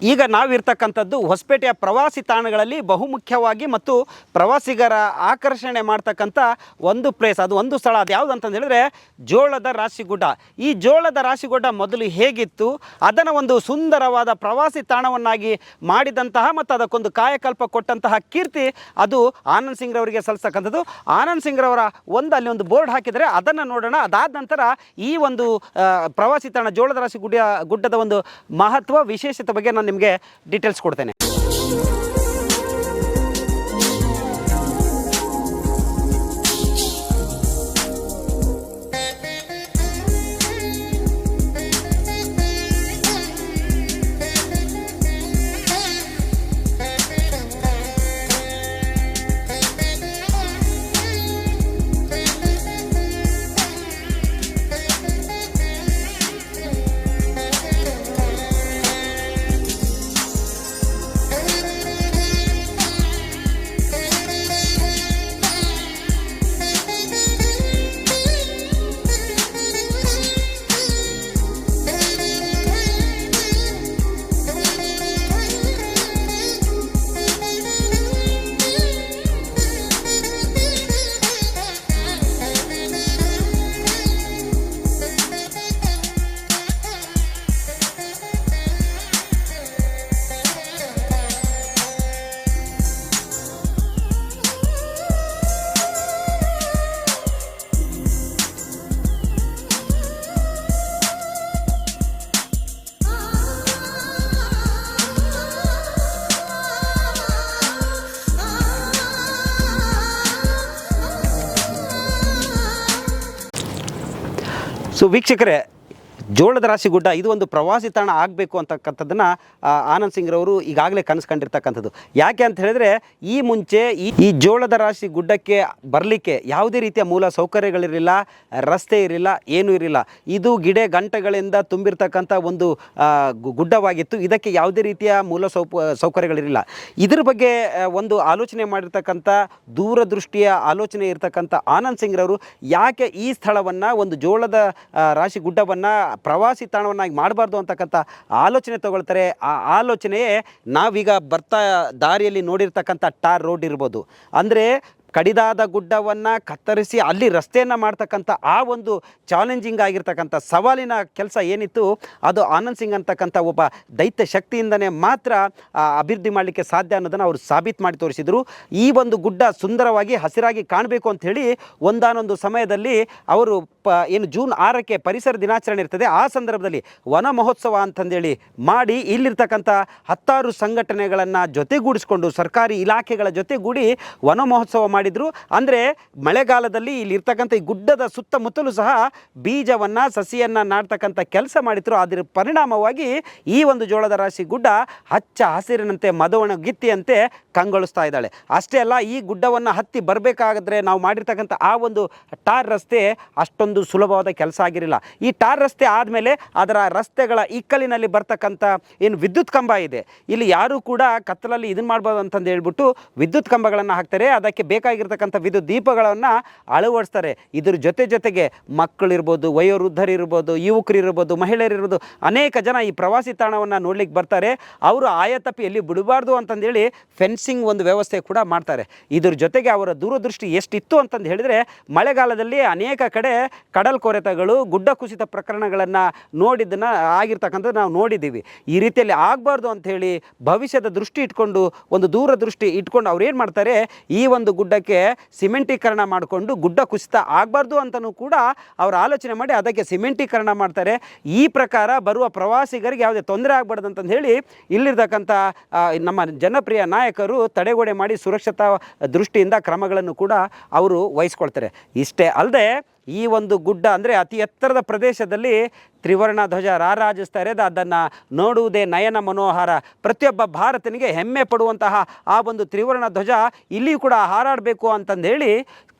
ಈಗ ನಾವಿರ್ತಕ್ಕಂಥದ್ದು ಹೊಸಪೇಟೆಯ ಪ್ರವಾಸಿ ತಾಣಗಳಲ್ಲಿ ಬಹುಮುಖ್ಯವಾಗಿ ಮತ್ತು ಪ್ರವಾಸಿಗರ ಆಕರ್ಷಣೆ ಮಾಡ್ತಕ್ಕಂಥ ಒಂದು ಪ್ಲೇಸ್ ಅದು ಒಂದು ಸ್ಥಳ, ಅದು ಯಾವುದು ಅಂತಂದು ಹೇಳಿದ್ರೆ ಜೋಳದ ರಾಶಿಗುಡ್ಡ. ಈ ಜೋಳದ ರಾಶಿಗುಡ್ಡ ಮೊದಲು ಹೇಗಿತ್ತು? ಅದನ್ನು ಒಂದು ಸುಂದರವಾದ ಪ್ರವಾಸಿ ತಾಣವನ್ನಾಗಿ ಮಾಡಿದಂತಹ ಮತ್ತು ಅದಕ್ಕೊಂದು ಕಾಯಕಲ್ಪ ಕೊಟ್ಟಂತಹ ಕೀರ್ತಿ ಅದು ಆನಂದ್ ಸಿಂಗ್ ರವರಿಗೆ ಸಲ್ಲಿಸ್ತಕ್ಕಂಥದ್ದು. ಆನಂದ್ ಸಿಂಗ್ ರವರ ಒಂದು ಅಲ್ಲಿ ಒಂದು ಬೋರ್ಡ್ ಹಾಕಿದರೆ ಅದನ್ನು ನೋಡೋಣ. ಅದಾದ ನಂತರ ಈ ಒಂದು ಪ್ರವಾಸಿ ತಾಣ ಜೋಳದ ರಾಶಿ ಗುಡ್ಡ, ಗುಡ್ಡದ ಒಂದು ಮಹತ್ವ, ವಿಶೇಷತೆ ಬಗ್ಗೆ ನಾನು ನಿಮಗೆ ಡೀಟೇಲ್ಸ್ ಕೊಡ್ತೇನೆ. ಸೊ ವೀಕ್ಷಕರೇ ಜೋಳದ ರಾಶಿ ಗುಡ್ಡ, ಇದು ಒಂದು ಪ್ರವಾಸಿ ತಾಣ ಆಗಬೇಕು ಅಂತಕ್ಕಂಥದ್ದನ್ನು ಆನಂದ್ ಸಿಂಗ್ ರವರು ಈಗಾಗಲೇ ಕನಸು ಕಂಡಿರ್ತಕ್ಕಂಥದ್ದು ಯಾಕೆ ಅಂತ ಹೇಳಿದ್ರೆ, ಈ ಮುಂಚೆ ಈ ಈ ಜೋಳದ ರಾಶಿ ಗುಡ್ಡಕ್ಕೆ ಬರಲಿಕ್ಕೆ ಯಾವುದೇ ರೀತಿಯ ಮೂಲ ಸೌಕರ್ಯಗಳಿರಲಿಲ್ಲ, ರಸ್ತೆ ಇರಲಿಲ್ಲ, ಏನೂ ಇರಲಿಲ್ಲ. ಇದು ಗಿಡ ಗಂಟೆಗಳಿಂದ ತುಂಬಿರ್ತಕ್ಕಂಥ ಒಂದು ಗುಡ್ಡವಾಗಿತ್ತು. ಇದಕ್ಕೆ ಯಾವುದೇ ರೀತಿಯ ಮೂಲ ಸೌಕರ್ಯಗಳಿರಲಿಲ್ಲ. ಇದ್ರ ಬಗ್ಗೆ ಒಂದು ಆಲೋಚನೆ ಮಾಡಿರ್ತಕ್ಕಂಥ, ದೂರದೃಷ್ಟಿಯ ಆಲೋಚನೆ ಇರತಕ್ಕಂಥ ಆನಂದ್ ಸಿಂಗ್ ರವರು ಯಾಕೆ ಈ ಸ್ಥಳವನ್ನು, ಒಂದು ಜೋಳದ ರಾಶಿ ಗುಡ್ಡವನ್ನು ಪ್ರವಾಸಿ ತಾಣವನ್ನಾಗಿ ಮಾಡಬಾರ್ದು ಅಂತಕ್ಕಂಥ ಆಲೋಚನೆ ತಗೊಳ್ತಾರೆ. ಆ ಆಲೋಚನೆಯೇ ನಾವೀಗ ಬರ್ತಾ ದಾರಿಯಲ್ಲಿ ನೋಡಿರ್ತಕ್ಕಂಥ ಟಾರ್ ರೋಡ್ ಇರ್ಬೋದು. ಅಂದರೆ ಕಡಿದಾದ ಗುಡ್ಡವನ್ನು ಕತ್ತರಿಸಿ ಅಲ್ಲಿ ರಸ್ತೆಯನ್ನು ಮಾಡ್ತಕ್ಕಂಥ ಆ ಒಂದು ಚಾಲೆಂಜಿಂಗ್ ಆಗಿರ್ತಕ್ಕಂಥ ಸವಾಲಿನ ಕೆಲಸ ಏನಿತ್ತು, ಅದು ಆನಂದ್ ಸಿಂಗ್ ಅಂತಕ್ಕಂಥ ಒಬ್ಬ ದೈತ್ಯ ಶಕ್ತಿಯಿಂದನೇ ಮಾತ್ರ ಅಭಿವೃದ್ಧಿ ಮಾಡಲಿಕ್ಕೆ ಸಾಧ್ಯ ಅನ್ನೋದನ್ನು ಅವರು ಸಾಬೀತು ಮಾಡಿ ತೋರಿಸಿದರು. ಈ ಒಂದು ಗುಡ್ಡ ಸುಂದರವಾಗಿ ಹಸಿರಾಗಿ ಕಾಣಬೇಕು ಅಂಥೇಳಿ ಒಂದಾನೊಂದು ಸಮಯದಲ್ಲಿ ಅವರು ಪ ಏನು ಜೂನ್ ಆರಕ್ಕೆ ಪರಿಸರ ದಿನಾಚರಣೆ ಇರ್ತದೆ. ಆ ಸಂದರ್ಭದಲ್ಲಿ ವನ ಮಹೋತ್ಸವ ಅಂತಂದೇಳಿ ಮಾಡಿ ಇಲ್ಲಿರ್ತಕ್ಕಂಥ ಹತ್ತಾರು ಸಂಘಟನೆಗಳನ್ನು ಜೊತೆಗೂಡಿಸ್ಕೊಂಡು ಸರ್ಕಾರಿ ಇಲಾಖೆಗಳ ಜೊತೆಗೂಡಿ ವನ ಮಹೋತ್ಸವ ಮಾಡಿದರು. ಅಂದರೆ ಮಳೆಗಾಲದಲ್ಲಿ ಇಲ್ಲಿರ್ತಕ್ಕಂಥ ಈ ಗುಡ್ಡದ ಸುತ್ತಮುತ್ತಲೂ ಸಹ ಬೀಜವನ್ನು, ಸಸಿಯನ್ನು ನಾಡ್ತಕ್ಕಂಥ ಕೆಲಸ ಮಾಡಿದ್ರು. ಅದರ ಪರಿಣಾಮವಾಗಿ ಈ ಒಂದು ಜೋಳದ ರಾಶಿ ಗುಡ್ಡ ಹಚ್ಚ ಹಸಿರಿನಂತೆ ಮದುವಣ ಗಿತ್ತಿಯಂತೆ ಕಂಗೊಳಿಸ್ತಾ ಇದ್ದಾಳೆ. ಅಷ್ಟೇ ಅಲ್ಲ, ಈ ಗುಡ್ಡವನ್ನು ಹತ್ತಿ ಬರಬೇಕಾದ್ರೆ ನಾವು ಮಾಡಿರ್ತಕ್ಕಂಥ ಆ ಒಂದು ಟಾರ್ ರಸ್ತೆ ಅಷ್ಟೊಂದು ಸುಲಭವಾದ ಕೆಲಸ ಆಗಿರಲಿಲ್ಲ. ಈ ಟಾರ್ ರಸ್ತೆ ಆದಮೇಲೆ ಅದರ ರಸ್ತೆಗಳ ಇಕ್ಕಲಿನಲ್ಲಿ ಬರ್ತಕ್ಕಂಥ ಏನು ವಿದ್ಯುತ್ ಕಂಬ ಇದೆ. ಇಲ್ಲಿ ಯಾರೂ ಕೂಡ ಕತ್ತಲಲ್ಲಿ ಇದನ್ನು ಮಾಡ್ಬೋದು ಅಂತಂದು ಹೇಳ್ಬಿಟ್ಟು ವಿದ್ಯುತ್ ಕಂಬಗಳನ್ನು ಹಾಕ್ತಾರೆ. ಅದಕ್ಕೆ ಬೇಕಾಗಿರ್ತಕ್ಕಂಥ ವಿದ್ಯುತ್ ದೀಪಗಳನ್ನು ಅಳವಡಿಸ್ತಾರೆ. ಇದ್ರ ಜೊತೆ ಜೊತೆಗೆ ಮಕ್ಕಳಿರ್ಬೋದು, ವಯೋವೃದ್ಧರಿರ್ಬೋದು, ಯುವಕರಿರ್ಬೋದು, ಮಹಿಳೆಯರಿರ್ಬೋದು ಅನೇಕ ಜನ ಈ ಪ್ರವಾಸಿ ತಾಣವನ್ನು ನೋಡ್ಲಿಕ್ಕೆ ಬರ್ತಾರೆ. ಅವರು ಆಯತಪ್ಪಿ ಎಲ್ಲಿ ಬಿಡಬಾರ್ದು ಅಂತಂದೇಳಿ ಫೆನ್ಸಿಂಗ್ ಒಂದು ವ್ಯವಸ್ಥೆ ಕೂಡ ಮಾಡ್ತಾರೆ. ಇದ್ರ ಜೊತೆಗೆ ಅವರ ದೂರದೃಷ್ಟಿ ಎಷ್ಟಿತ್ತು ಅಂತಂದು ಹೇಳಿದರೆ ಮಳೆಗಾಲದಲ್ಲಿ ಅನೇಕ ಕಡೆ ಕಡಲ್ ಕೊರೆತಗಳು, ಗುಡ್ಡ ಕುಸಿತ ಪ್ರಕರಣಗಳನ್ನು ನೋಡಿದ್ದನ್ನು ಆಗಿರ್ತಕ್ಕಂಥದ್ದು ನಾವು ನೋಡಿದ್ದೀವಿ. ಈ ರೀತಿಯಲ್ಲಿ ಆಗಬಾರ್ದು ಅಂಥೇಳಿ ಭವಿಷ್ಯದ ದೃಷ್ಟಿ ಇಟ್ಕೊಂಡು, ಒಂದು ದೂರದೃಷ್ಟಿ ಇಟ್ಕೊಂಡು ಅವ್ರು ಏನು ಮಾಡ್ತಾರೆ, ಈ ಒಂದು ಗುಡ್ಡಕ್ಕೆ ಸಿಮೆಂಟೀಕರಣ ಮಾಡಿಕೊಂಡು ಗುಡ್ಡ ಕುಸಿತ ಆಗಬಾರ್ದು ಅಂತಲೂ ಕೂಡ ಅವರು ಆಲೋಚನೆ ಮಾಡಿ ಅದಕ್ಕೆ ಸಿಮೆಂಟೀಕರಣ ಮಾಡ್ತಾರೆ. ಈ ಪ್ರಕಾರ ಬರುವ ಪ್ರವಾಸಿಗರಿಗೆ ಯಾವುದೇ ತೊಂದರೆ ಆಗಬಾರ್ದು ಅಂತಂದು ಹೇಳಿ ಇಲ್ಲಿರ್ತಕ್ಕಂಥ ನಮ್ಮ ಜನಪ್ರಿಯ ನಾಯಕರು ತಡೆಗೋಡೆ ಮಾಡಿ ಸುರಕ್ಷತಾ ದೃಷ್ಟಿಯಿಂದ ಕ್ರಮಗಳನ್ನು ಕೂಡ ಅವರು ವಹಿಸ್ಕೊಳ್ತಾರೆ. ಇಷ್ಟೇ ಅಲ್ಲದೆ ಈ ಒಂದು ಗುಡ್ಡ ಅಂದರೆ ಅತಿ ಎತ್ತರದ ಪ್ರದೇಶದಲ್ಲಿ ತ್ರಿವರ್ಣ ಧ್ವಜ ರಾರಾಜಿಸ್ತಾ ಇರೋದು ಅದನ್ನು ನೋಡುವುದೇ ನಯನ ಮನೋಹರ. ಪ್ರತಿಯೊಬ್ಬ ಭಾರತನಿಗೆ ಹೆಮ್ಮೆ ಪಡುವಂತಹ ಆ ಒಂದು ತ್ರಿವರ್ಣ ಧ್ವಜ ಇಲ್ಲಿಯೂ ಕೂಡ ಹಾರಾಡಬೇಕು ಅಂತಂದೇಳಿ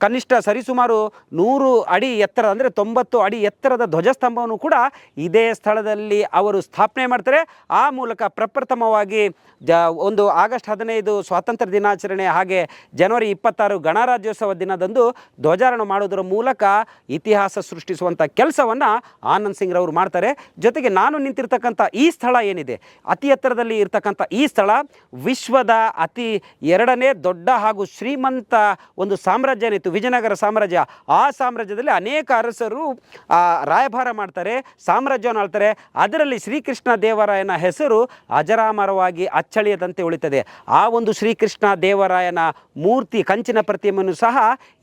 ಕನಿಷ್ಠ ಸರಿಸುಮಾರು ನೂರು ಅಡಿ ಎತ್ತರ ಅಂದರೆ ತೊಂಬತ್ತು ಅಡಿ ಎತ್ತರದ ಧ್ವಜಸ್ತಂಭವನ್ನು ಕೂಡ ಇದೇ ಸ್ಥಳದಲ್ಲಿ ಅವರು ಸ್ಥಾಪನೆ ಮಾಡ್ತಾರೆ. ಆ ಮೂಲಕ ಪ್ರಪ್ರಥಮವಾಗಿ ಜ ಒಂದು ಆಗಸ್ಟ್ ಹದಿನೈದು ಸ್ವಾತಂತ್ರ್ಯ ದಿನಾಚರಣೆ ಹಾಗೆ ಜನವರಿ ಇಪ್ಪತ್ತಾರು ಗಣರಾಜ್ಯೋತ್ಸವ ದಿನದಂದು ಧ್ವಜಾರೋಹಣ ಮಾಡೋದರ ಮೂಲಕ ಇತಿಹಾಸ ಸೃಷ್ಟಿಸುವಂಥ ಕೆಲಸವನ್ನು ಆನಂದ್ ಸಿಂಗ್ ರವರು ಮಾಡ್ತಾರೆ. ಜೊತೆಗೆ ನಾನು ನಿಂತಿರ್ತಕ್ಕಂಥ ಈ ಸ್ಥಳ ಏನಿದೆ? ಅತಿ ಎತ್ತರದಲ್ಲಿ ಇರ್ತಕ್ಕಂಥ ಈ ಸ್ಥಳ ವಿಶ್ವದ ಅತಿ ಎರಡನೇ ದೊಡ್ಡ ಹಾಗೂ ಶ್ರೀಮಂತ ಒಂದು ಸಾಮ್ರಾಜ್ಯ ಏನಿತ್ತು ವಿಜಯನಗರ ಸಾಮ್ರಾಜ್ಯ. ಆ ಸಾಮ್ರಾಜ್ಯದಲ್ಲಿ ಅನೇಕ ಅರಸರು ರಾಯಭಾರ ಮಾಡ್ತಾರೆ, ಸಾಮ್ರಾಜ್ಯವನ್ನು ಆಳ್ತಾರೆ. ಅದರಲ್ಲಿ ಶ್ರೀಕೃಷ್ಣ ದೇವರಾಯನ ಹೆಸರು ಅಜರಾಮರವಾಗಿ ಅಚ್ಚಳಿಯದಂತೆ ಉಳಿತದೆ. ಆ ಒಂದು ಶ್ರೀಕೃಷ್ಣ ದೇವರಾಯನ ಮೂರ್ತಿ ಕಂಚಿನ ಪ್ರತಿಮೆಯನ್ನು ಸಹ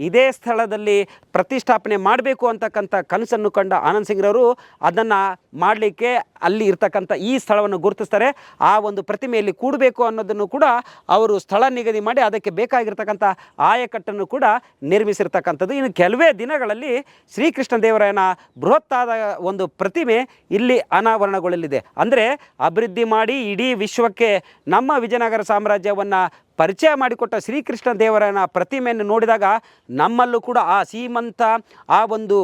ಇದೇ ಸ್ಥಳದಲ್ಲಿ ಪ್ರತಿಷ್ಠಾಪನೆ ಮಾಡಬೇಕು ಅಂತಕ್ಕಂಥ ಕನಸನ್ನು ಕಂಡ ಆನಂದ್ ಸಿಂಗ್ರವರು ಅದನ್ನು ಮಾಡಲಿಕ್ಕೆ ಅಲ್ಲಿ ಇರ್ತಕ್ಕಂಥ ಈ ಸ್ಥಳವನ್ನು ಗುರುತಿಸ್ತಾರೆ. ಆ ಒಂದು ಪ್ರತಿಮೆಯಲ್ಲಿ ಕೂಡಬೇಕು ಅನ್ನೋದನ್ನು ಕೂಡ ಅವರು ಸ್ಥಳ ನಿಗದಿ ಮಾಡಿ ಅದಕ್ಕೆ ಬೇಕಾಗಿರ್ತಕ್ಕಂಥ ಆಯಕಟ್ಟನ್ನು ಕೂಡ ನಿರ್ಮಿಸಿರ್ತಕ್ಕಂಥದ್ದು. ಇನ್ನು ಕೆಲವೇ ದಿನಗಳಲ್ಲಿ ಶ್ರೀಕೃಷ್ಣ ದೇವರಾಯನ ಬೃಹತ್ತಾದ ಒಂದು ಪ್ರತಿಮೆ ಇಲ್ಲಿ ಅನಾವರಣಗೊಳ್ಳಲಿದೆ. ಅಂದರೆ ಅಭಿವೃದ್ಧಿ ಮಾಡಿ ಇಡೀ ವಿಶ್ವಕ್ಕೆ ನಮ್ಮ ವಿಜಯನಗರ ಸಾಮ್ರಾಜ್ಯವನ್ನು ಪರಿಚಯ ಮಾಡಿಕೊಟ್ಟ ಶ್ರೀಕೃಷ್ಣ ದೇವರಾಯನ ಪ್ರತಿಮೆಯನ್ನು ನೋಡಿದಾಗ ನಮ್ಮಲ್ಲೂ ಕೂಡ ಆ ಸೀಮಂತ ಆ ಒಂದು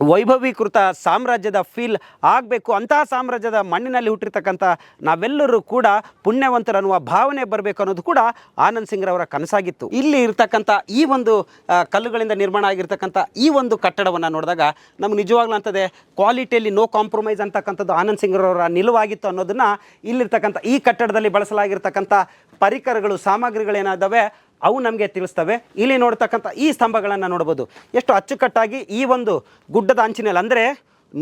ವೈಭವೀಕೃತ ಸಾಮ್ರಾಜ್ಯದ ಫೀಲ್ ಆಗಬೇಕು, ಅಂತಹ ಸಾಮ್ರಾಜ್ಯದ ಮಣ್ಣಿನಲ್ಲಿ ಹುಟ್ಟಿರ್ತಕ್ಕಂಥ ನಾವೆಲ್ಲರೂ ಕೂಡ ಪುಣ್ಯವಂತರನ್ನುವ ಭಾವನೆ ಬರಬೇಕು ಅನ್ನೋದು ಕೂಡ ಆನಂದ್ ಸಿಂಗ್ರವರ ಕನಸಾಗಿತ್ತು. ಇಲ್ಲಿ ಇರ್ತಕ್ಕಂಥ ಈ ಒಂದು ಕಲ್ಲುಗಳಿಂದ ನಿರ್ಮಾಣ ಆಗಿರ್ತಕ್ಕಂಥ ಈ ಒಂದು ಕಟ್ಟಡವನ್ನು ನೋಡಿದಾಗ ನಮ್ಗೆ ನಿಜವಾಗ್ಲೂ ಅಂತದೆ ಕ್ವಾಲಿಟಿಯಲ್ಲಿ ನೋ ಕಾಂಪ್ರಮೈಸ್ ಅಂತಕ್ಕಂಥದ್ದು ಆನಂದ್ ಸಿಂಗ್ರವರ ನಿಲುವಾಗಿತ್ತು ಅನ್ನೋದನ್ನು ಇಲ್ಲಿರ್ತಕ್ಕಂಥ ಈ ಕಟ್ಟಡದಲ್ಲಿ ಬಳಸಲಾಗಿರ್ತಕ್ಕಂಥ ಪರಿಕರಗಳು, ಸಾಮಗ್ರಿಗಳೇನಾದವೆ ಅವು ನಮಗೆ ತಿಳಿಸ್ತವೆ. ಇಲ್ಲಿ ನೋಡ್ತಕ್ಕಂಥ ಈ ಸ್ತಂಭಗಳನ್ನು ನೋಡ್ಬೋದು. ಎಷ್ಟು ಅಚ್ಚುಕಟ್ಟಾಗಿ ಈ ಒಂದು ಗುಡ್ಡದ ಅಂಚಿನಲ್ಲಿ ಅಂದರೆ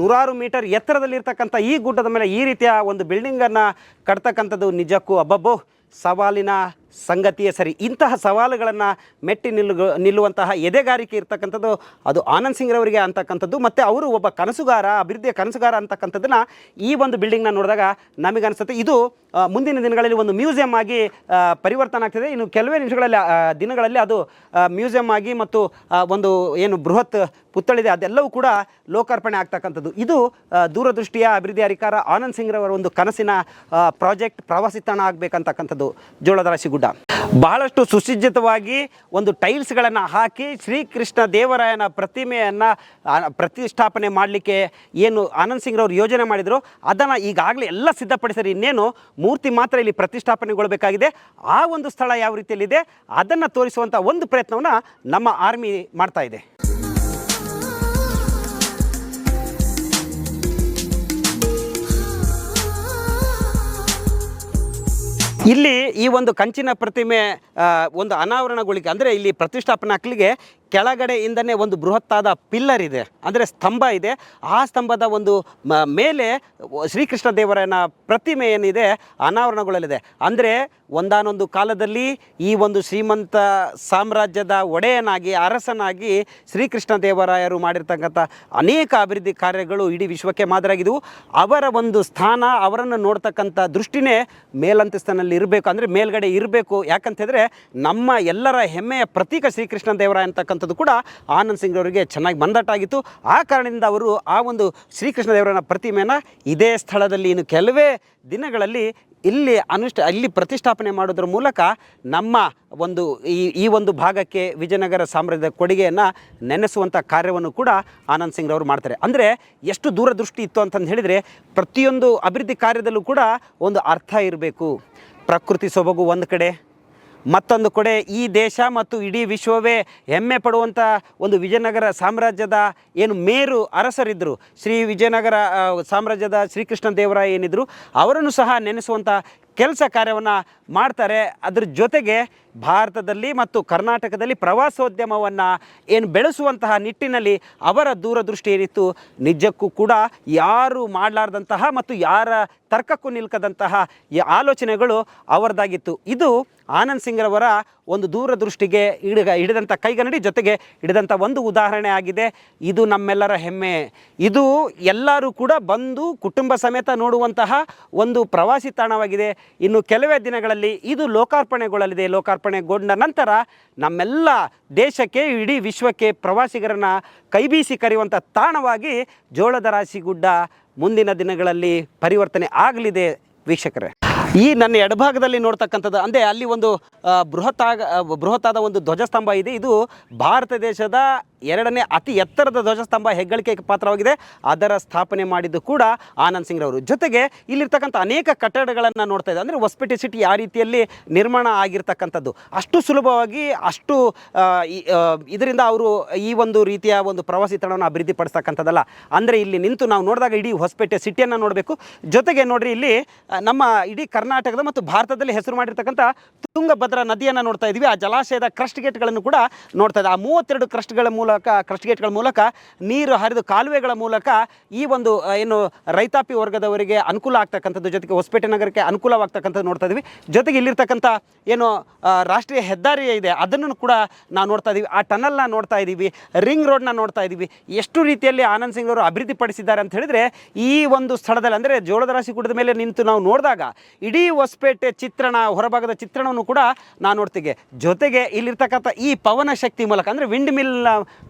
ನೂರಾರು ಮೀಟರ್ ಎತ್ತರದಲ್ಲಿರ್ತಕ್ಕಂಥ ಈ ಗುಡ್ಡದ ಮೇಲೆ ಈ ರೀತಿಯ ಒಂದು ಬಿಲ್ಡಿಂಗನ್ನು ಕಟ್ತಕ್ಕಂಥದ್ದು ನಿಜಕ್ಕೂ ಅಬ್ಬಬ್ಬೋ. ಸವಾಲಿನ ಸಂಗತಿಯೇ ಸರಿ. ಇಂತಹ ಸವಾಲುಗಳನ್ನು ಮೆಟ್ಟಿ ನಿಲ್ಲು ನಿಲ್ಲುವಂತಹ ಎದೆಗಾರಿಕೆ ಇರ್ತಕ್ಕಂಥದ್ದು ಅದು ಆನಂದ್ ಸಿಂಗ್ರವರಿಗೆ ಅಂತಕ್ಕಂಥದ್ದು ಮತ್ತು ಅವರು ಒಬ್ಬ ಕನಸುಗಾರ, ಅಭಿವೃದ್ಧಿಯ ಕನಸುಗಾರ ಅಂತಕ್ಕಂಥದ್ದನ್ನು ಈ ಒಂದು ಬಿಲ್ಡಿಂಗ್ನ ನೋಡಿದಾಗ ನಮಗೆ ಅನಿಸುತ್ತೆ ಇದು ಮುಂದಿನ ದಿನಗಳಲ್ಲಿ ಒಂದು ಮ್ಯೂಸಿಯಂ ಆಗಿ ಪರಿವರ್ತನೆ ಆಗ್ತದೆ. ಇನ್ನು ಕೆಲವೇ ನಿಮಿಷಗಳಲ್ಲಿ ದಿನಗಳಲ್ಲಿ ಅದು ಮ್ಯೂಸಿಯಂ ಆಗಿ ಮತ್ತು ಒಂದು ಏನು ಬೃಹತ್ ಪುತ್ಥಳಿದೆ, ಅದೆಲ್ಲವೂ ಕೂಡ ಲೋಕಾರ್ಪಣೆ ಆಗ್ತಕ್ಕಂಥದ್ದು. ಇದು ದೂರದೃಷ್ಟಿಯ ಅಭಿವೃದ್ಧಿ ಅಧಿಕಾರ ಆನಂದ್ ಸಿಂಗ್ರವರ ಒಂದು ಕನಸಿನ ಪ್ರಾಜೆಕ್ಟ್ ಪ್ರವಾಸಿ ತಾಣ ಆಗಬೇಕಂತಕ್ಕಂಥದ್ದು ಜೋಳದ ರಾಶಿ ಬಹಳಷ್ಟು ಸುಸಜ್ಜಿತವಾಗಿ ಒಂದು ಟೈಲ್ಸ್ಗಳನ್ನು ಹಾಕಿ ಶ್ರೀಕೃಷ್ಣ ದೇವರಾಯನ ಪ್ರತಿಮೆಯನ್ನು ಪ್ರತಿಷ್ಠಾಪನೆ ಮಾಡಲಿಕ್ಕೆ ಏನು ಆನಂದ್ ಸಿಂಗ್ರವರು ಯೋಜನೆ ಮಾಡಿದರು, ಅದನ್ನು ಈಗಾಗಲೇ ಎಲ್ಲ ಸಿದ್ಧಪಡಿಸಿರಿ ಇನ್ನೇನು ಮೂರ್ತಿ ಮಾತ್ರ ಇಲ್ಲಿ ಪ್ರತಿಷ್ಠಾಪನೆಗೊಳ್ಳಬೇಕಾಗಿದೆ ಆ ಒಂದು ಸ್ಥಳ ಯಾವ ರೀತಿಯಲ್ಲಿದೆ, ಅದನ್ನು ತೋರಿಸುವಂಥ ಒಂದು ಪ್ರಯತ್ನವನ್ನು ನಮ್ಮ ಆರ್ಮಿ ಮಾಡ್ತಾ ಇದೆ. ಇಲ್ಲಿ ಈ ಒಂದು ಕಂಚಿನ ಪ್ರತಿಮೆ ಒಂದು ಅನಾವರಣಗೊಳಿಕೆ ಅಂದರೆ ಇಲ್ಲಿ ಪ್ರತಿಷ್ಠಾಪನೆ ಹಾಕಲಿಗೆ ಕೆಳಗಡೆಯಿಂದನೇ ಒಂದು ಬೃಹತ್ತಾದ ಪಿಲ್ಲರ್ ಇದೆ, ಅಂದರೆ ಸ್ತಂಭ ಇದೆ. ಆ ಸ್ತಂಭದ ಒಂದು ಮೇಲೆ ಶ್ರೀಕೃಷ್ಣ ದೇವರನ ಪ್ರತಿಮೆ ಏನಿದೆ, ಅನಾವರಣಗೊಳ್ಳಲಿದೆ. ಅಂದರೆ ಒಂದಾನೊಂದು ಕಾಲದಲ್ಲಿ ಈ ಒಂದು ಶ್ರೀಮಂತ ಸಾಮ್ರಾಜ್ಯದ ಒಡೆಯನಾಗಿ, ಅರಸನಾಗಿ ಶ್ರೀಕೃಷ್ಣ ದೇವರಾಯರು ಮಾಡಿರ್ತಕ್ಕಂಥ ಅನೇಕ ಅಭಿವೃದ್ಧಿ ಕಾರ್ಯಗಳು ಇಡೀ ವಿಶ್ವಕ್ಕೆ ಮಾದರಿಯಾಗಿದ್ದವು ಅವರ ಒಂದು ಸ್ಥಾನ, ಅವರನ್ನು ನೋಡ್ತಕ್ಕಂಥ ದೃಷ್ಟಿನೇ ಮೇಲಂತಸ್ತನಲ್ಲಿ ಇರಬೇಕು, ಅಂದರೆ ಮೇಲ್ಗಡೆ ಇರಬೇಕು. ಯಾಕಂತಂದರೆ ನಮ್ಮ ಎಲ್ಲರ ಹೆಮ್ಮೆಯ ಪ್ರತೀಕ ಶ್ರೀಕೃಷ್ಣ ದೇವರಾಯ ಅಂತಕ್ಕಂಥದ್ದು ಕೂಡ ಆನಂದ್ ಸಿಂಗ್ ಅವರಿಗೆ ಚೆನ್ನಾಗಿ ಬಂದಟ್ಟಾಗಿತ್ತು ಆ ಕಾರಣದಿಂದ ಅವರು ಆ ಒಂದು ಶ್ರೀಕೃಷ್ಣ ದೇವರನ ಪ್ರತಿಮೆಯನ್ನು ಇದೇ ಸ್ಥಳದಲ್ಲಿ ಇನ್ನು ಕೆಲವೇ ದಿನಗಳಲ್ಲಿ ಇಲ್ಲಿ ಅನುಷ್ಠ ಇಲ್ಲಿ ಪ್ರತಿಷ್ಠಾಪನೆ ಮಾಡೋದ್ರ ಮೂಲಕ ನಮ್ಮ ಒಂದು ಈ ಈ ಒಂದು ಭಾಗಕ್ಕೆ ವಿಜಯನಗರ ಸಾಮ್ರಾಜ್ಯದ ಕೊಡುಗೆಯನ್ನು ನೆನೆಸುವಂಥ ಕಾರ್ಯವನ್ನು ಕೂಡ ಆನಂದ್ ಸಿಂಗ್ ಅವರು ಮಾಡ್ತಾರೆ. ಅಂದರೆ ಎಷ್ಟು ದೂರದೃಷ್ಟಿ ಇತ್ತು ಅಂತಂದು ಹೇಳಿದರೆ ಪ್ರತಿಯೊಂದು ಅಭಿವೃದ್ಧಿ ಕಾರ್ಯದಲ್ಲೂ ಕೂಡ ಒಂದು ಅರ್ಥ ಇರಬೇಕು. ಪ್ರಕೃತಿ ಸೊಬಗು ಒಂದು ಕಡೆ ಮತ್ತೊಂದು ಕಡೆ ಈ ದೇಶ ಮತ್ತು ಇಡೀ ವಿಶ್ವವೇ ಹೆಮ್ಮೆ ಪಡುವಂಥ ಒಂದು ವಿಜಯನಗರ ಸಾಮ್ರಾಜ್ಯದ ಏನು ಮೇರು ಅರಸರಿದ್ದರು ಶ್ರೀ ವಿಜಯನಗರ ಸಾಮ್ರಾಜ್ಯದ ಶ್ರೀಕೃಷ್ಣ ದೇವರಾಯ ಏನಿದ್ರು, ಅವರನ್ನು ಸಹ ನೆನೆಸುವಂಥ ಕೆಲಸ ಕಾರ್ಯವನ್ನು ಮಾಡ್ತಾರೆ. ಅದ್ರ ಜೊತೆಗೆ ಭಾರತದಲ್ಲಿ ಮತ್ತು ಕರ್ನಾಟಕದಲ್ಲಿ ಪ್ರವಾಸೋದ್ಯಮವನ್ನು ಏನು ಬೆಳೆಸುವಂತಹ ನಿಟ್ಟಿನಲ್ಲಿ ಅವರ ದೂರದೃಷ್ಟಿ ಏನಿತ್ತು, ನಿಜಕ್ಕೂ ಕೂಡ ಯಾರು ಮಾಡಲಾರ್ದಂತಹ ಮತ್ತು ಯಾರ ತರ್ಕಕ್ಕೂ ನಿಲ್ಕದಂತಹ ಆಲೋಚನೆಗಳು ಅವರದಾಗಿತ್ತು. ಇದು ಆನಂದ್ ಸಿಂಗ್ರವರ ಒಂದು ದೂರದೃಷ್ಟಿಗೆ ಹಿಡಿದ ಹಿಡಿದಂಥ ಕೈಗನ್ನಡಿ ಜೊತೆಗೆ ಹಿಡಿದಂಥ ಒಂದು ಉದಾಹರಣೆ ಆಗಿದೆ. ಇದು ನಮ್ಮೆಲ್ಲರ ಹೆಮ್ಮೆ. ಇದು ಎಲ್ಲರೂ ಕೂಡ ಬಂದು ಕುಟುಂಬ ಸಮೇತ ನೋಡುವಂತಹ ಒಂದು ಪ್ರವಾಸಿ ತಾಣವಾಗಿದೆ. ಇನ್ನು ಕೆಲವೇ ದಿನಗಳಲ್ಲಿ ಇದು ಲೋಕಾರ್ಪಣೆಗೊಳ್ಳಲಿದೆ. ಲೋಕಾರ್ಪಣೆಗೊಂಡ ನಂತರ ನಮ್ಮೆಲ್ಲ ದೇಶಕ್ಕೆ ಇಡೀ ವಿಶ್ವಕ್ಕೆ ಪ್ರವಾಸಿಗರನ್ನು ಕೈಬೀಸಿ ಕರೆಯುವಂಥ ತಾಣವಾಗಿ ಜೋಳದ ರಾಶಿ ಗುಡ್ಡ ಮುಂದಿನ ದಿನಗಳಲ್ಲಿ ಪರಿವರ್ತನೆ ಆಗಲಿದೆ ವೀಕ್ಷಕರೇ. ಈ ನನ್ನ ಎಡಭಾಗದಲ್ಲಿ ನೋಡ್ತಕ್ಕಂಥದ್ದು ಅಂದರೆ ಅಲ್ಲಿ ಒಂದು ಬೃಹತ್ ಬೃಹತ್ತಾಗ ಆ, ಬೃಹತ್ತಾದ ಒಂದು ಧ್ವಜಸ್ತಂಭ ಇದೆ. ಇದು ಭಾರತ ದೇಶದ ಎರಡನೇ ಅತಿ ಎತ್ತರದ ಧ್ವಜಸ್ತಂಭ ಹೆಗ್ಗಳಿಕೆ ಪಾತ್ರವಾಗಿದೆ. ಅದರ ಸ್ಥಾಪನೆ ಮಾಡಿದ್ದು ಕೂಡ ಆನಂದ್ ಸಿಂಗ್ರವರು. ಜೊತೆಗೆ ಇಲ್ಲಿರ್ತಕ್ಕಂಥ ಅನೇಕ ಕಟ್ಟಡಗಳನ್ನು ನೋಡ್ತಾ ಇದೆ ಅಂದರೆ ಹೊಸಪೇಟೆ ಸಿಟಿ ಆ ರೀತಿಯಲ್ಲಿ ನಿರ್ಮಾಣ ಆಗಿರ್ತಕ್ಕಂಥದ್ದು. ಅಷ್ಟು ಸುಲಭವಾಗಿ, ಅಷ್ಟು ಇದರಿಂದ ಅವರು ಈ ಒಂದು ರೀತಿಯ ಒಂದು ಪ್ರವಾಸಿ ತಾಣವನ್ನು ಅಭಿವೃದ್ಧಿ ಪಡಿಸ್ತಕ್ಕಂಥದ್ದಲ್ಲ. ಅಂದರೆ ಇಲ್ಲಿ ನಿಂತು ನಾವು ನೋಡಿದಾಗ ಇಡೀ ಹೊಸಪೇಟೆ ಸಿಟಿಯನ್ನು ನೋಡಬೇಕು. ಜೊತೆಗೆ ನೋಡ್ರಿ ಇಲ್ಲಿ ನಮ್ಮ ಇಡೀ ಕರ್ನಾಟಕದ ಮತ್ತು ಭಾರತದಲ್ಲಿ ಹೆಸರು ಮಾಡಿರ್ತಕ್ಕಂಥ ತುಂಗಭದ್ರಾ ನದಿಯನ್ನು ನೋಡ್ತಾ ಇದ್ದೀವಿ ಆ ಜಲಾಶಯದ ಕ್ರಸ್ಟ್ ಗೇಟ್ಗಳನ್ನು ಕೂಡ ನೋಡ್ತಾ ಇದೆ ಆ ಮೂವತ್ತೆರಡು ಕ್ರಸ್ಟ್ಗಳ ಮೂಲಕ ಕ್ರಸ್ಟ್ ಗೇಟ್ಗಳ ಮೂಲಕ, ನೀರು ಹರಿದು ಕಾಲುವೆಗಳ ಮೂಲಕ ಈ ಒಂದು ಏನು ರೈತಾಪಿ ವರ್ಗದವರಿಗೆ ಅನುಕೂಲ ಆಗ್ತಕ್ಕಂಥದ್ದು, ಜೊತೆಗೆ ಹೊಸಪೇಟೆ ನಗರಕ್ಕೆ ಅನುಕೂಲವಾಗ್ತಕ್ಕಂಥದ್ದು ನೋಡ್ತಾ ಇದ್ದೀವಿ ಜೊತೆಗೆ ಇಲ್ಲಿರ್ತಕ್ಕಂಥ, ಏನು ರಾಷ್ಟ್ರೀಯ ಹೆದ್ದಾರಿ ಇದೆ, ಅದನ್ನು ಕೂಡ ನಾವು ನೋಡ್ತಾ ಇದ್ದೀವಿ ಆ ಟನಲ್ನ ನೋಡ್ತಾ ಇದ್ದೀವಿ ರಿಂಗ್ ರೋಡ್ನ ನೋಡ್ತಾ ಇದ್ದೀವಿ ಎಷ್ಟು ರೀತಿಯಲ್ಲಿ ಆನಂದ್ ಸಿಂಗ್ ಅವರು ಅಭಿವೃದ್ಧಿ ಪಡಿಸಿದ್ದಾರೆ ಅಂತ ಹೇಳಿದ್ರೆ, ಈ ಒಂದು ಸ್ಥಳದಲ್ಲಿ ಅಂದರೆ ಜೋಳದ ರಾಶಿ ಗುಡ್ಡದ ಮೇಲೆ ನಿಂತು ನಾವು ನೋಡಿದಾಗ, ಇಡೀ ಹೊಸಪೇಟೆ ಚಿತ್ರಣ, ಹೊರಭಾಗದ ಚಿತ್ರಣವನ್ನು ಕೂಡ ನಾನು ನೋಡ್ತೀವಿ. ಜೊತೆಗೆ ಇಲ್ಲಿರ್ತಕ್ಕಂಥ ಈ ಪವನ ಶಕ್ತಿ ಮೂಲಕ, ಅಂದರೆ ವಿಂಡ್ ಮಿಲ್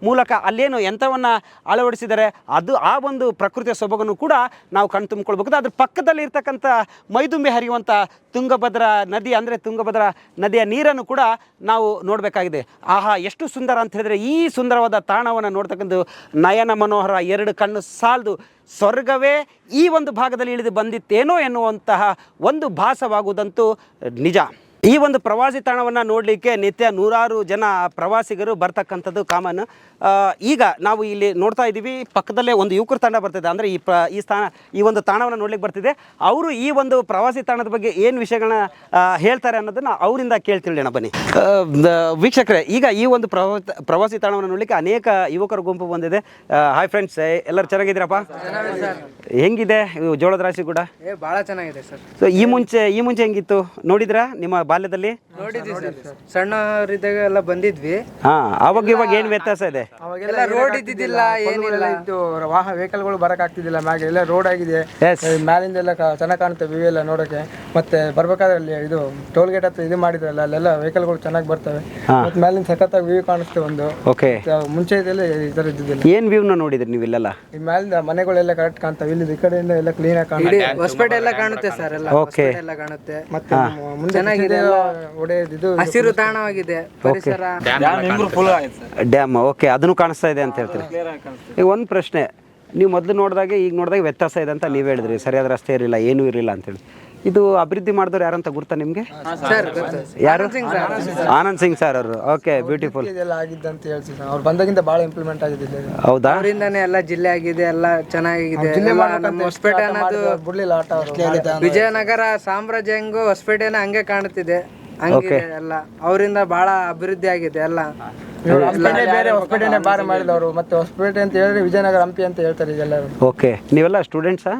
ಮೂಲಕ ಅಲ್ಲೇನು ಯಂತ್ರವನ್ನು ಅಳವಡಿಸಿದರೆ ಅದು ಆ ಒಂದು ಪ್ರಕೃತಿಯ ಸೊಬಗನ್ನು ಕೂಡ ನಾವು ಕಣ್ ತುಂಬಿಕೊಳ್ಬೇಕು ಅದ್ರ ಪಕ್ಕದಲ್ಲಿ ಇರ್ತಕ್ಕಂಥ ಮೈದುಂಬಿ ಹರಿಯುವಂಥ ತುಂಗಭದ್ರಾ ನದಿ, ಅಂದರೆ ತುಂಗಭದ್ರಾ ನದಿಯ ನೀರನ್ನು ಕೂಡ ನಾವು ನೋಡಬೇಕಾಗಿದೆ. ಆಹಾ, ಎಷ್ಟು ಸುಂದರ ಅಂತ ಹೇಳಿದರೆ ಈ ಸುಂದರವಾದ ತಾಣವನ್ನು ನೋಡ್ತಕ್ಕಂಥ ನಯನ ಮನೋಹರ ಎರಡು ಕಣ್ಣು ಸಾಲದು ಸ್ವರ್ಗವೇ ಈ ಒಂದು ಭಾಗದಲ್ಲಿ ಇಳಿದು ಬಂದಿತ್ತೇನೋ ಎನ್ನುವಂತಹ ಒಂದು ಭಾಸವಾಗುವುದಂತೂ ನಿಜ. ಈ ಒಂದು ಪ್ರವಾಸಿ ತಾಣವನ್ನು ನೋಡಲಿಕ್ಕೆ ನಿತ್ಯ ನೂರಾರು ಜನ ಪ್ರವಾಸಿಗರು ಬರ್ತಕ್ಕಂಥದ್ದು ಕಾಮನ್. ಈಗ ನಾವು ಇಲ್ಲಿ ನೋಡ್ತಾ ಇದ್ದೀವಿ, ಪಕ್ಕದಲ್ಲೇ ಒಂದು ಯುವಕರ ತಂಡ ಬರ್ತಿದೆ. ಅಂದರೆ ಈ ಪ್ರ, ಈ ಸ್ಥಾನ, ಈ ಒಂದು ತಾಣವನ್ನು ನೋಡ್ಲಿಕ್ಕೆ ಬರ್ತಿದೆ. ಅವರು ಈ ಒಂದು ಪ್ರವಾಸಿ ತಾಣದ ಬಗ್ಗೆ ಏನು ವಿಷಯಗಳನ್ನ ಹೇಳ್ತಾರೆ ಅನ್ನೋದನ್ನು ಅವರಿಂದ ಕೇಳ್ತಿಳ್ಳೋಣ ಬನ್ನಿ. ವೀಕ್ಷಕರೇ, ಈಗ ಈ ಒಂದು ಪ್ರವಾಸಿ ತಾಣವನ್ನು ನೋಡಲಿಕ್ಕೆ ಅನೇಕ ಯುವಕರ ಗುಂಪು ಬಂದಿದೆ. ಹಾಯ್ ಫ್ರೆಂಡ್ಸ್ ಎಲ್ಲರೂ ಚೆನ್ನಾಗಿದ್ದೀರಪ್ಪ? ಹೆಂಗಿದೆ ಜೋಳದ ರಾಶಿ ಕೂಡ? ಏ ಭಾಳ ಚೆನ್ನಾಗಿದೆ ಸರ್. ಸೊ ಈ ಮುಂಚೆ ಈ ಮುಂಚೆ ಹೆಂಗಿತ್ತು? ನೋಡಿದ್ರಾ ನಿಮ್ಮ ಬಾಲ್ಯದಲ್ಲಿ? ಸಣ್ಣವರಿದ್ದಾಗ ಎಲ್ಲ ಬಂದಿದ್ವಿ. ಹಾ ಅವಾಗ ಇವಾಗ ಏನ್ ವ್ಯತ್ಯಾಸ ಇದೆ? ಅವಾಗೆಲ್ಲ ರೋಡ್ ಇದ್ದಿದ್ದಿಲ್ಲ ಏನಿಲ್ಲ. ಇದು ವಾಹನ ವೆಹಿಕಲ್ಗಳು ಬರಕ್ ಆಗ್ತಿದ್ದಿಲ್ಲ. ಮ್ಯಾಗೆ ಎಲ್ಲ ರೋಡ್ ಆಗಿದೆ. Yes. ಮ್ಯಾಲಿಂದ ಎಲ್ಲ ಕ- ಚೆನ್ನಾಗಿ ಕಾಣುತ್ತೆ ವ್ಯೂ ಎಲ್ಲ ನೋಡಕ್ಕೆ ಮತ್ತೆ ಬರ್ಬೇಕಾದ್ರೆ ಅಲ್ಲಿ ಇದು ಟೋಲ್ ಗೇಟ್ ಹತ್ರ ಇದು ಮಾಡಿದ್ರಲ್ಲ ಅಲ್ಲೆಲ್ಲ ವೆಹಿಕಲ್ಗಳು ಚೆನ್ನಾಗಿ ಬರ್ತವೆ. ಮತ್ತೆ ಮ್ಯಾಲಿಂದ ಸಖತ್ತಾಗಿ ವ್ಯೂ ಕಾಣಿಸುತ್ತೆ ಒಂದು. ಓಕೆ ಮತ್ತೆ ಮುಂಚೆ ಇದೆಲ್ಲ ಈ ಥರ ಇದ್ದಿದ್ದಿಲ್ಲ. ಏನ್ ವ್ಯೂನ ನೋಡಿದ್ರಿ ನೀವಿಲ್ಲೆಲ್ಲ ಈ ಮ್ಯಾಲಿಂದ ಮನೆಗಳೆಲ್ಲ ಕರೆಕ್ಟ್ ಕಾಣ್ತವೆ. ಇಲ್ಲಿ ಈ ಕಡೆಯಿಂದ ಎಲ್ಲ ಕ್ಲೀನ್ ಆಗಿ ಕಾಣುತ್ತೆ. ಹೊಸಪೇಟೆ ಎಲ್ಲ ಕಾಣುತ್ತೆ ಸರ್ ಎಲ್ಲ ಓಕೆ ಹೊಸಪೇಟೆ ಎಲ್ಲ ಕಾಣುತ್ತೆ. ಮತ್ತೆ ಮುಂದೆ ಚೆನ್ನಾಗಿದೆ ಹಸಿರು ತಾಣವಾಗಿದೆ ಪರಿಸರ. ಡ್ಯಾಮ್ ಓಕೆ ಅದನ್ನು ಕಾಣಿಸ್ತಾ ಇದೆ ಅಂತ ಹೇಳ್ತೀರಿ. ಈಗ ಒಂದು ಪ್ರಶ್ನೆ ನೀವು ಮೊದಲು ನೋಡಿದಾಗ ಈಗ ನೋಡಿದಾಗ ವ್ಯತ್ಯಾಸ ಇದೆ ಅಂತ ನೀವು ಹೇಳಿದ್ರಿ ಸರಿಯಾದ ರಸ್ತೆ ಇರಲಿಲ್ಲ ಏನೂ ಇರಲಿಲ್ಲ ಅಂತೇಳಿ ಇದು ಅಭಿವೃದ್ಧಿ ಮಾಡಿದವ್ರು ಯಾರಂತ ಗುರ್ತಾ ನಿಮಗೆ? ಯಾರು? ಆನಂದ್ ಸಿಂಗ್ ಸರ್. ಅವರು. ಓಕೆ ಬ್ಯೂಟಿಫುಲ್ ಹೇಳ್ತಿದ್ರು ಅವ್ರು ಬಂದಾಗಿಂದ ಭಾಳ ಇಂಪ್ಲಿಮೆಂಟ್ ಆಗಿದೆ ಹೌದಾ? ಅವರಿಂದಾನೆ ಎಲ್ಲ ಜಿಲ್ಲೆ ಆಗಿದೆ ಎಲ್ಲ ಚೆನ್ನಾಗಿದೆ. ಜಿಲ್ಲೆ ನಮ್ಮ ಹೊಸಪೇಟೆ ಅನ್ನೋದು ವಿಜಯನಗರ ಸಾಮ್ರಾಜ್ಯ ಹೆಂಗೋ ಹೊಸಪೇಟೆನ ಹಂಗೆ ಕಾಣುತ್ತಿದೆ ಹಂಗಿದೆ ಎಲ್ಲ. ಅವರಿಂದ ಬಹಳ ಅಭಿವೃದ್ಧಿ ಆಗಿದೆ ಎಲ್ಲ. ಹೊಸಪೇಟೆ ಬೇರೆ ಹೊಸಪೇಟೆನೆ ಬಾರಿ ಮಾಡಿದವರು. ಮತ್ತೆ ಹೊಸಪೇಟೆ ಅಂತ ಹೇಳಿ ವಿಜಯನಗರ ಹಂಪಿ ಅಂತ ಹೇಳ್ತಾರೆ ಇದೆಲ್ಲ ಓಕೆ ನೀವೆಲ್ಲ ಸ್ಟೂಡೆಂಟ್ಸಾ